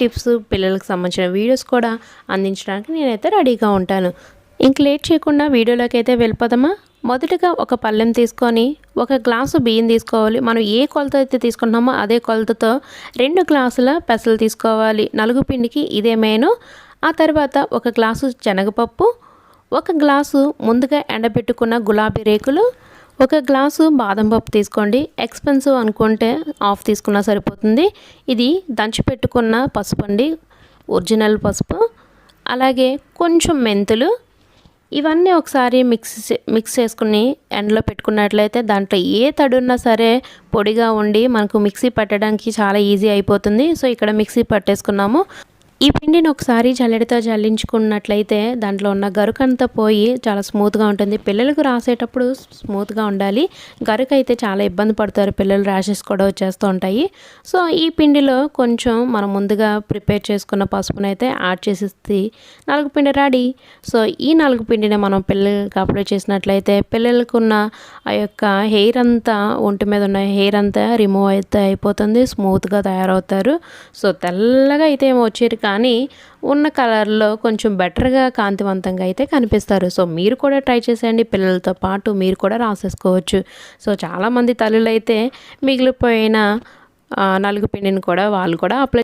Tips పిల్లలకు సంబంధించిన videos కూడా అందించడానికి నేనైతే రెడీగా ఉంటాను. ఇంక లేట్ చేయకుండా వీడియోలోకి అయితే వెళ్ళిపోదామా? మొదటగా ఒక పళ్ళెం తీసుకొని ఒక గ్లాసు బియ్యం తీసుకోవాలి. మనం ఏ కొలత అయితే తీసుకుంటున్నామో అదే కొలతతో రెండు గ్లాసుల పెసలు తీసుకోవాలి. నలుగు పిండికి ఇదే మెయిన్. ఆ తర్వాత ఒక గ్లాసు శనగపప్పు ఒక గ్లాసు ముందుగా ఎండబెట్టుకున్న గులాబీ రేకులు ఒక గ్లాసు బాదం పప్పు తీసుకోండి. ఎక్స్పెన్సివ్ అనుకుంటే ఆఫ్ తీసుకున్నా సరిపోతుంది. ఇది దంచి పెట్టుకున్న పసుపు అండి. ఒరిజినల్ పసుపు. అలాగే కొంచెం మెంతులు. ఇవన్నీ ఒకసారి మిక్స్ చే- మిక్స్ చేసుకుని ఎండలో పెట్టుకున్నట్లయితే దాంట్లో ఏ తడున్నా సరే పొడిగా ఉండి మనకు మిక్సీ పట్టడానికి చాలా ఈజీ అయిపోతుంది. సో ఇక్కడ మిక్సీ పట్టేసుకున్నాము. ఈ పిండిని ఒకసారి జల్లెడతో జల్లించుకున్నట్లయితే దాంట్లో ఉన్న గరుకంతా పోయి చాలా స్మూత్గా ఉంటుంది. పిల్లలకు రాసేటప్పుడు స్మూత్గా ఉండాలి. గరుకు అయితే చాలా ఇబ్బంది పడతారు. పిల్లలు ర్యాషెస్ కూడా వచ్చేస్తూ ఉంటాయి. సో ఈ పిండిలో కొంచెం మనం ముందుగా ప్రిపేర్ చేసుకున్న పసుపునైతే అయితే యాడ్ చేసేసి నలుగు పిండి రెడీ. సో ఈ నలుగు పిండిని మనం పిల్లలకి అప్లై చేసినట్లయితే పిల్లలకు ఉన్న ఆ యొక్క హెయిర్ అంతా ఒంటి మీద ఉన్న హెయిర్ అంతా రిమూవ్ అయితే అయిపోతుంది స్మూత్గా తయారవుతారు. సో తెల్లగా అయితే ఏమో వచ్చారు కానీ ఉన్న కలర్లో కొంచెం బెటర్గా కాంతివంతంగా అయితే కనిపిస్తారు. సో మీరు కూడా ట్రై చేసేయండి. పిల్లలతో పాటు మీరు కూడా రాసేసుకోవచ్చు. సో చాలామంది తల్లులైతే మిగిలిపోయిన నలుగు పిండిని కూడా వాళ్ళు కూడా అప్లై